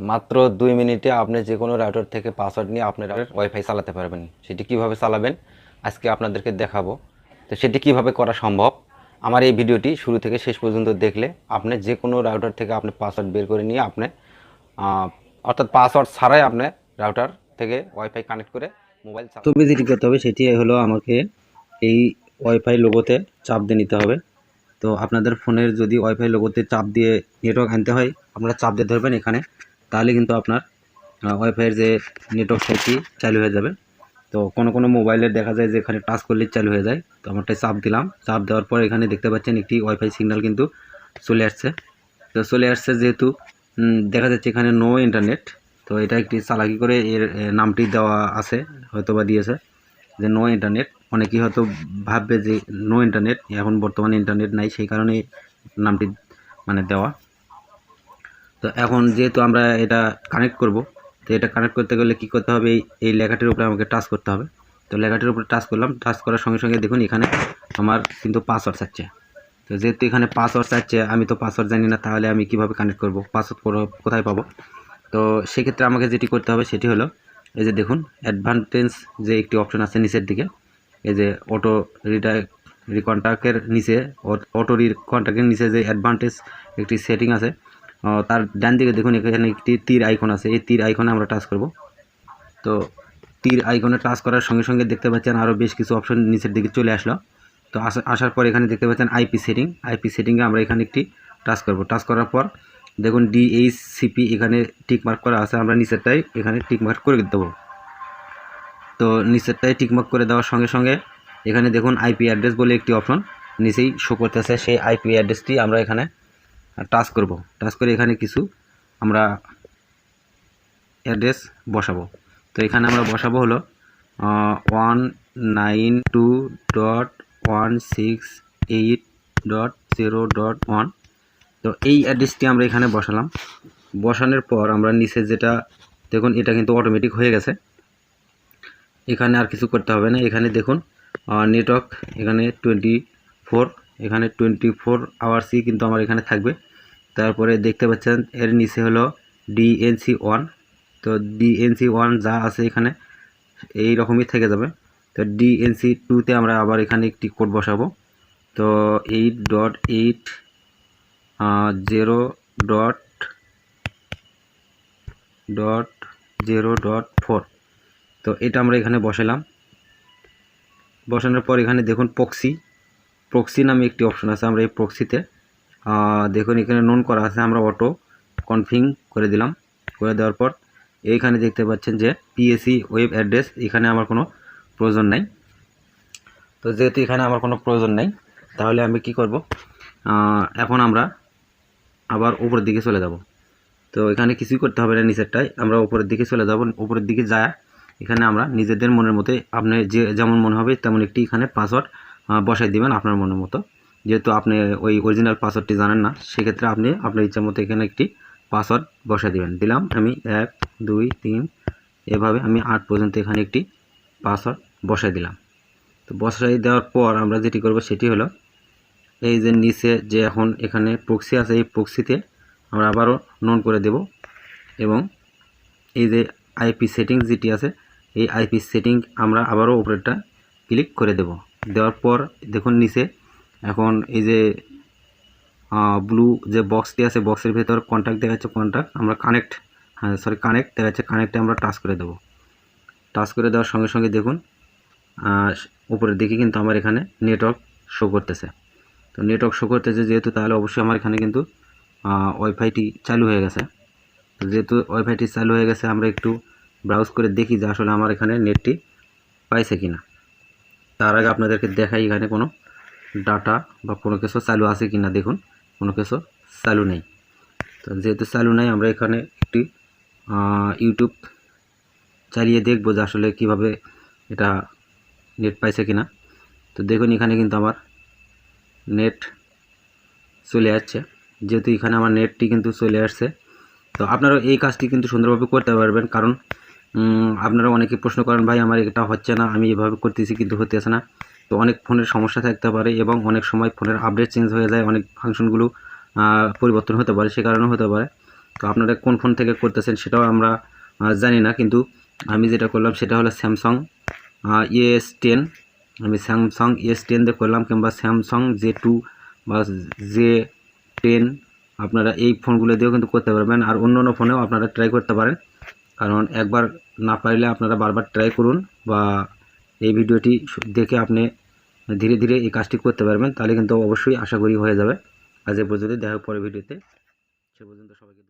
মাত্র দুই মিনিটে আপনি যে কোনো রাউটার থেকে পাসওয়ার্ড নিয়ে আপনার ওয়াইফাই চালাতে পারবেন। সেটি কীভাবে চালাবেন, আজকে আপনাদেরকে দেখাবো। তো সেটি কীভাবে করা সম্ভব, আমার এই ভিডিওটি শুরু থেকে শেষ পর্যন্ত দেখলে আপনি যে কোনো রাউটার থেকে আপনি পাসওয়ার্ড বের করে নিয়ে আপনি অর্থাৎ পাসওয়ার্ড ছাড়াই আপনি রাউটার থেকে ওয়াইফাই কানেক্ট করে মোবাইল তবে যেটি করতে হবে, সেটি হলো আমাকে এই ওয়াইফাই লোগোতে চাপ দিয়ে নিতে হবে। তো আপনাদের ফোনের যদি ওয়াইফাই লোগোতে চাপ দিয়ে নেটওয়ার্ক আনতে হয়, আপনারা চাপ দিয়ে ধরবেন এখানে। তাহলে কিন্তু আপনার ওয়াইফাইয়ের যে নেটওয়ার্ক সেটি চালু হয়ে যাবে। তো কোনো কোনো মোবাইলে দেখা যায় যে এখানে টাচ করলে চালু হয়ে যায়। তো আমারটাই চাপ দিলাম। চাপ দেওয়ার পর এখানে দেখতে পাচ্ছেন একটি ওয়াইফাই সিগন্যাল কিন্তু চলে আসছে। তো চলে আসছে যেহেতু দেখা যাচ্ছে এখানে নো ইন্টারনেট তো এটা একটি চালাকি করে এর নামটি দেওয়া আছে হয়তো বা দিয়েছে যে নো ইন্টারনেট অনেকেই হয়তো ভাববে যে নো ইন্টারনেট এখন বর্তমানে ইন্টারনেট নাই, সেই কারণে নামটি মানে দেওয়া। তো এখন যেহেতু আমরা এটা কানেক্ট করব, তো এটা কানেক্ট করতে গেলে কি করতে হবে? এই লেখাটির উপরে আমাকে টাচ করতে হবে। তো লেখাটির উপরে টাচ করলাম। টাচ করার সঙ্গে সঙ্গে দেখুন এখানে আমার কিন্তু পাসওয়ার্ড চাচ্ছে তো যেহেতু এখানে পাসওয়ার্ড চাচ্ছে আমি তো পাসওয়ার্ড জানি না, তাহলে আমি কীভাবে কানেক্ট করব? পাসওয়ার্ড কোথায় পাবো? তো সেক্ষেত্রে আমাকে যেটি করতে হবে, সেটি হলো এই যে দেখুন অ্যাডভান্টেজ যে একটি অপশন আছে নিচের দিকে, এই যে অটো রিডা রিকন্ট্যাক্টের নিচে অটো রিকন্ট্যাক্টের নিচে যে অ্যাডভান্টেজ একটি সেটিং আছে তার ডান দিকে দেখুন, এখানে একটি তীর আইকন আছে। এই তীর আইকনে আমরা টাচ করব। তো তীর আইকনে টাচ করার সঙ্গে সঙ্গে দেখতে পাচ্ছেন আরও বেশ কিছু অপশন নিচের দিকে চলে আসলো। তো আসা- আসার পর এখানে দেখতে পাচ্ছেন আইপি সেটিং আইপি সেটিংয়ে আমরা এখানে একটি টাচ করব। টাচ করার পর দেখুন ডিএইচসিপি এখানে টিকমার্ক করা আছে। আমরা নিচেরটাই এখানে টিকমার্ক করে দেবো। তো নিচেরটাই টিকমার্ক করে দেওয়ার সঙ্গে সঙ্গে এখানে দেখুন আইপি অ্যাড্রেস বলে একটি অপশন নিচেই শো করতেছে সেই আইপি অ্যাড্রেসটি আমরা এখানে টাচ করব। টাচ করে এখানে কিছু আমরা অ্যাড্রেস বসাবো। তো এখানে আমরা বসাবো হলো one nine two dot one six eight dot zero dot one তো এই অ্যাড্রেসটি আমরা এখানে বসালাম। বসানোর পর আমরা নিচে যেটা, দেখুন এটা কিন্তু অটোমেটিক হয়ে গেছে। এখানে আর কিছু করতে হবে না। এখানে দেখুন নেটওয়ার্ক এখানে টোয়েন্টি ফোর এখানে টোয়েন্টি ফোর আওয়ার্সই কিন্তু আমার এখানে থাকবে। তারপরে দেখতে পাচ্ছেন, এর নিচে হলো ডিএনসি ওয়ান তো ডিএনসি ওয়ান যা আছে এখানে এই রকমই থেকে যাবে। তো ডিএনসি টুতে আমরা আবার এখানে একটি কোড বসাবো। তো eight dot eight zero dot dot zero dot four তো এটা আমরা এখানে বসালাম। বসানোর পর এখানে দেখুন প্রক্সি প্রক্সি নামে একটি অপশন আছে আমরা এই প্রক্সিতে দেখুন এখানে নোন করা আছে, আমরা অটো কনফিং করে দিলাম। করে দেওয়ার পর এইখানে দেখতে পাচ্ছেন যে পিএসি ওয়েব অ্যাড্রেস এখানে আমার কোনো প্রয়োজন নাই। তো যেহেতু এখানে আমার কোনো প্রয়োজন নেই, তাহলে আমি কি করব? এখন আমরা আবার উপরের দিকে চলে যাব। তো এখানে কিছুই করতে হবে না নিচেরটাই আমরা উপরের দিকে চলে যাব, উপরের দিকে যায়। এখানে আমরা নিজেদের মনের মতো আপনি যে যেমন মনে হবে, তেমন একটি এখানে পাসওয়ার্ড বসাই দিবেন আপনার মনের মতো। যেহেতু আপনি ওই অরিজিনাল পাসওয়ার্ডটি জানেন না, সেক্ষেত্রে আপনি আপনার ইচ্ছা মতো এখানে একটি পাসওয়ার্ড বসাই দিবেন। দিলাম, আমি এক, দুই, তিন, এভাবে আমি আট পর্যন্ত এখানে একটি পাসওয়ার্ড বসাই দিলাম। তো বসাই দেওয়ার পর আমরা যেটি করব সেটি হলো, এই যে নিচে যে এখন এখানে প্রক্সি আছে, এই প্রক্সিতে আমরা আবারও নন করে দেব এবং এই যে আইপি সেটিং যেটি আছে, এই আইপি সেটিং আমরা আবারও উপরেরটা ক্লিক করে দেব। দেওয়ার পর দেখুন নিচে, এখন এই যে ব্লু যে বক্সটি আছে বক্সের ভেতর কন্ট্যাক্ট দেখাচ্ছে কন্ট্যাক্ট আমরা কানেক্ট হ্যাঁ সরি কানেক্ট দেখাচ্ছে কানেক্টে আমরা টাচ করে দেব। টাচ করে দেওয়ার সঙ্গে সঙ্গে দেখুন উপরের দিকে কিন্তু আমার এখানে নেটওয়ার্ক শো করতেছে। তো নেটওয়ার্ক শো করতেছে যেহেতু, তাহলে অবশ্যই আমার এখানে কিন্তু ওয়াইফাইটি চালু হয়ে গেছে। যেহেতু ওয়াইফাইটি চালু হয়ে গেছে, আমরা একটু ব্রাউজ করে দেখি যে আসলে আমার এখানে নেটটি পাইছে কিনা। তার আগে আপনাদেরকে দেখাই এখানে কোনো ডাটা বা কোনো কিছু চালু আছে কি না দেখুন। কোনো কিছু চালু নেই। তো যেহেতু চালু নেই, আমরা এখানে একটি ইউটিউব চালিয়ে দেখব যে আসলে কীভাবে এটা নেট পাইছে কিনা। তো দেখুন, এখানে কিন্তু আমার নেট চলে আসছে। যেহেতু এখানে আমার নেটটি কিন্তু চলে আসছে। তো আপনারা এই কাজটি কিন্তু সুন্দরভাবে করতে পারবেন। কারণ আপনারা অনেকে প্রশ্ন করেন, ভাই, আমার এটা হচ্ছে না, আমি এভাবে করতেছি কিন্তু হতেছে না। তো অনেক ফোনের সমস্যা থাকতে পারে এবং অনেক সময় ফোনের আপডেট চেঞ্জ হয়ে যায়, অনেক ফাংশনগুলো পরিবর্তন হতে পারে, সে কারণেও হতে পারে। তো আপনারা কোন ফোন থেকে করতেছেন সেটাও আমরা জানি না, কিন্তু আমি যেটা করলাম সেটা হলো স্যামসাং এস টেন। আমি স্যামসাং এস টেন দিয়ে করলাম কিংবা স্যামসাং জে টু বা জে টেন, আপনারা এই ফোনগুলো দিয়েও কিন্তু করতে পারবেন। আর অন্য অন্য ফোনেও আপনারা ট্রাই করতে পারেন। কারণ একবার না পারলে আপনারা বারবার ট্রাই করুন বা এই ভিডিওটি দেখে আপনি ধীরে ধীরে এই কাজটি করতে পারবেন, তাহলে কিন্তু অবশ্যই আশা করি হয়ে যাবে আজ এ পর্যন্ত দেখা পরে ভিডিওতে সে পর্যন্ত সবাইকে।